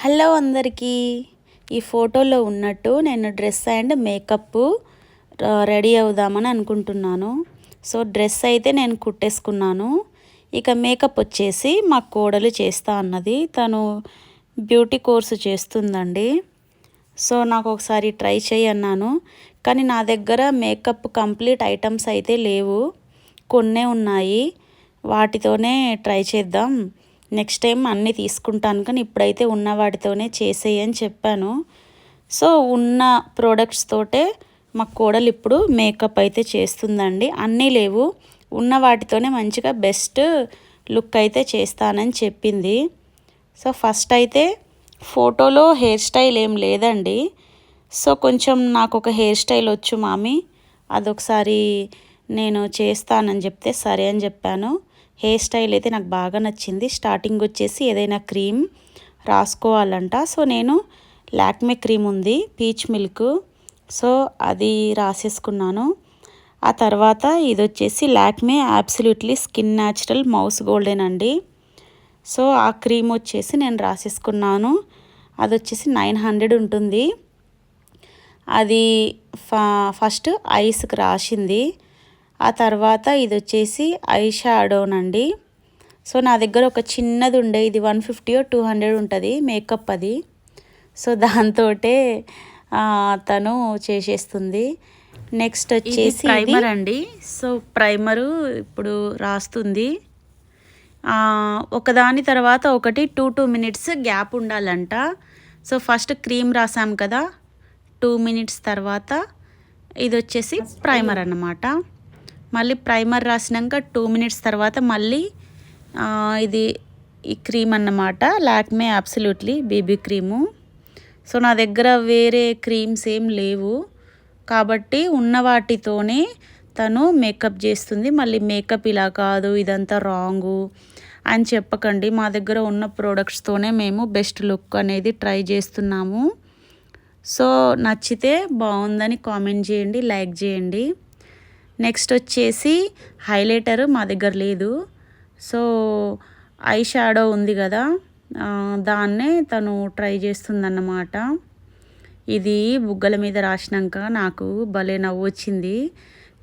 Hello అందరికీ. ఈ ఫోటోలో ఉన్నట్టు నేను డ్రెస్ అండ్ మేకప్ రెడీ అవుదామని అనుకుంటున్నాను. సో డ్రెస్ అయితే నేను కుట్టేసుకున్నాను. ఇక మేకప్ వచ్చేసి మా కోడలు చేస్తా అన్నది. తను బ్యూటీ కోర్సు చేస్తుందండి. సో నాకు ఒకసారి ట్రై చేయి అన్నాను. కానీ నా దగ్గర మేకప్ కంప్లీట్ ఐటమ్స్ అయితే లేవు. కొన్నే ఉన్నాయి. వాటితోనే ట్రై చేద్దాం. నెక్స్ట్ టైం అన్నీ తీసుకుంటాను కానీ ఇప్పుడైతే ఉన్న వాటితోనే చేసేయని చెప్పాను. సో ఉన్న ప్రోడక్ట్స్ తోటే మా కోడలు ఇప్పుడు మేకప్ అయితే చేస్తుందండి. అన్నీ లేవు. ఉన్న వాటితోనే మంచిగా బెస్ట్ లుక్ అయితే చేస్తానని చెప్పింది. సో ఫస్ట్ అయితే ఫోటోలో హెయిర్ స్టైల్ ఏం లేదండి. సో కొంచెం నాకు ఒక హెయిర్ స్టైల్ వచ్చు మామి. అదొకసారి నేను చేస్తానని చెప్తే సరే అని చెప్పాను. హెయిర్ స్టైల్ అయితే నాకు బాగా నచ్చింది. స్టార్టింగ్ వచ్చేసి ఏదైనా క్రీమ్ రాసుకోవాలంట. సో నేను లాక్మే క్రీమ్ ఉంది పీచ్ మిల్క్. సో అది రాసేసుకున్నాను. ఆ తర్వాత ఇది వచ్చేసి Lakme absolutely skin natural mousse golden అండి. సో ఆ క్రీమ్ వచ్చేసి నేను రాసేసుకున్నాను. అది వచ్చేసి నైన్ హండ్రెడ్ ఉంటుంది. అది ఫస్ట్ ఐస్కి రాసింది. ఆ తర్వాత ఇది వచ్చేసి ఐ షాడోనండి సో నా దగ్గర ఒక చిన్నది ఉండే ఇది వన్ ఫిఫ్టీ టూ హండ్రెడ్ ఉంటుంది మేకప్ అది. సో దాంతో తను చేసేస్తుంది. నెక్స్ట్ వచ్చేసి ప్రైమర్ అండి. సో ప్రైమరు ఇప్పుడు రాస్తుంది. ఒకదాని తర్వాత ఒకటి టూ టూ మినిట్స్ గ్యాప్ ఉండాలంట. సో ఫస్ట్ క్రీమ్ రాసాం కదా టూ మినిట్స్ తర్వాత ఇది వచ్చేసి ప్రైమర్ అన్నమాట. మళ్ళీ ప్రైమర్ రాసినాక టూ మినిట్స్ తర్వాత మళ్ళీ ఇది ఈ క్రీమ్ అన్నమాట. Lakme absolutely baby cream. So నా దగ్గర వేరే క్రీమ్స్ ఏం లేవు. కాబట్టి ఉన్న వాటితోనే తను మేకప్ చేస్తుంది. మళ్ళీ మేకప్ ఇలా కాదు ఇదంతా రాంగు అని చెప్పకండి. మా దగ్గర ఉన్న ప్రోడక్ట్స్తోనే మేము బెస్ట్ లుక్ అనేది ట్రై చేస్తున్నాము. సో నచ్చితే బాగుందని కామెంట్ చేయండి లైక్ చేయండి. నెక్స్ట్ వచ్చేసి హైలైటర్ మా దగ్గర లేదు. సో ఐ షాడో ఉంది కదా దాన్నే తను ట్రై చేస్తుందన్నమాట. ఇది బుగ్గల మీద రాసినాక నాకు భలే నవ్వు వచ్చింది.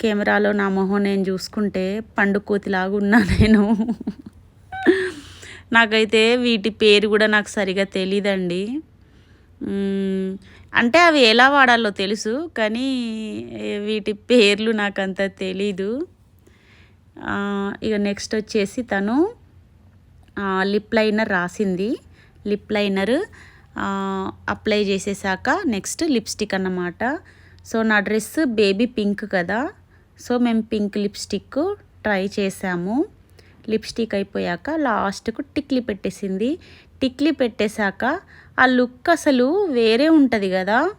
కెమెరాలో నా మొహం నేను చూసుకుంటే పండు కోతిలాగా ఉన్నా నేను. నాకైతే వీటి పేరు కూడా నాకు సరిగా తెలీదండి. అంటే అవి ఎలా వాడాలో తెలుసు కానీ వీటి పేర్లు నాకు అంత తెలీదు ఇక నెక్స్ట్ వచ్చేసి తను లిప్ లైనర్ రాసింది. లిప్ లైనర్ అప్లై చేసేసాక నెక్స్ట్ లిప్స్టిక్ అన్నమాట. సో నా డ్రెస్ బేబీ పింక్ కదా. సో మేము పింక్ లిప్స్టిక్ ట్రై చేసాము. లిప్స్టిక్ అయిపోయాక లాస్ట్కు టిక్లీ పెట్టేసింది. టిక్లీ పెట్టేశాక ఆ లుక్ అసలు వేరే ఉంటుంది కదా.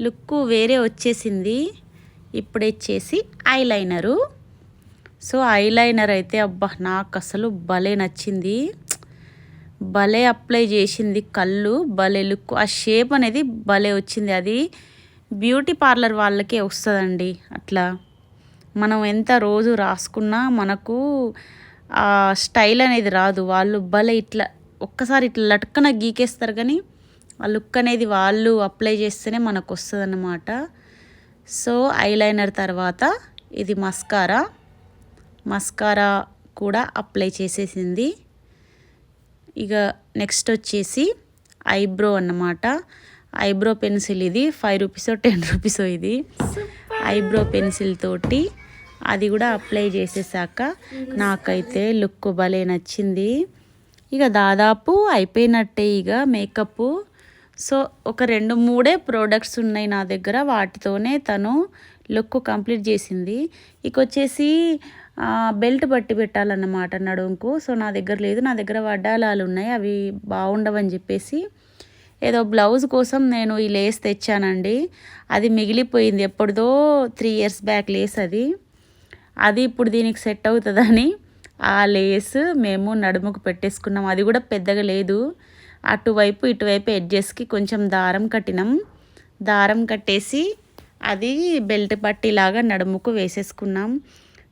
లుక్ వేరే వచ్చేసింది. ఇప్పుడు వచ్చేసి ఐలైనరు. సో ఐలైనర్ అయితే అబ్బా నాకు అసలు భలే నచ్చింది. భలే అప్లై చేసింది కళ్ళు భలే లుక్. ఆ షేప్ అనేది భలే వచ్చింది. అది బ్యూటీ పార్లర్ వాళ్ళకే వస్తుందండి అట్లా. మనం ఎంత రోజు రాసుకున్నా మనకు స్టైల్ అనేది రాదు. వాళ్ళు భలే ఇట్లా ఒక్కసారి ఇట్లా లట్కన గీకేస్తారు కానీ ఆ లుక్ అనేది వాళ్ళు అప్లై చేస్తేనే మనకు వస్తుంది అన్నమాట సో ఐలైనర్ తర్వాత ఇది మస్కారా. మస్కారా కూడా అప్లై చేసేసింది. ఇక నెక్స్ట్ వచ్చేసి ఐబ్రో అన్నమాట. ఐబ్రో పెన్సిల్ ఇది. ఫైవ్ రూపీస్ టెన్ రూపీస్ ఇది. ఐబ్రో పెన్సిల్ తోటి అది కూడా అప్లై చేసేసాక నాకైతే లుక్ భలే నచ్చింది. ఇక దాదాపు అయిపోయినట్టే ఇక మేకప్ సో ఒక రెండు మూడే ప్రోడక్ట్స్ ఉన్నాయి నా దగ్గర. వాటితోనే తను లుక్ కంప్లీట్ చేసింది. ఇక వచ్చేసి బెల్ట్ పట్టి పెట్టాలన్నమాట నడుంకు సో నా దగ్గర లేదు. నా దగ్గర వడ్డాలాలు ఉన్నాయి. అవి బాగుండవని చెప్పేసి ఏదో బ్లౌజ్ కోసం నేను ఈ లేస్ తెచ్చానండి. అది మిగిలిపోయింది. ఎప్పుడుదో త్రీ ఇయర్స్ బ్యాక్ లేస్ అది. అది ఇప్పుడు దీనికి సెట్ అవుతుందని ఆ లేస్ మేము నడుముకు పెట్టేసుకున్నాం. అది కూడా పెద్దగా లేదు. అటువైపు ఇటువైపు ఎడ్జెస్కి కొంచెం దారం కట్టినాం. దారం కట్టేసి అది బెల్ట్ పట్టిలాగా నడుముకు వేసేసుకున్నాం.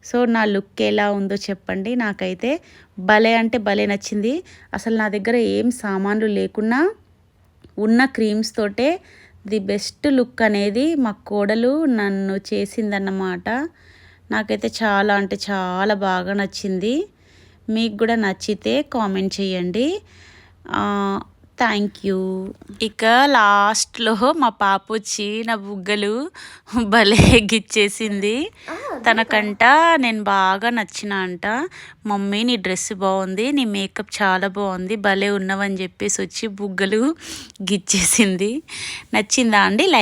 సో నా లుక్ ఎలా ఉందో చెప్పండి. నాకైతే భలే అంటే భలే నచ్చింది. అసలు నా దగ్గర ఏం సామాన్లు లేకున్నా ఉన్న క్రీమ్స్ తోటే ది బెస్ట్ లుక్ అనేది మా కోడలు నన్ను చేసిందన్నమాట. నాకైతే చాలా అంటే చాలా బాగా నచ్చింది. మీకు కూడా నచ్చితే కామెంట్ చేయండి. Thank you. ఇక లాస్ట్లో మా పాప వచ్చి నా బుగ్గలు భలే గిచ్చేసింది తనకంట నేను బాగా నచ్చిన అంట. మమ్మీ నీ డ్రెస్ బాగుంది నీ మేకప్ చాలా బాగుంది భలే ఉన్నవని చెప్పేసి వచ్చి బుగ్గలు గిచ్చేసింది. నచ్చిందా అండి? లైక్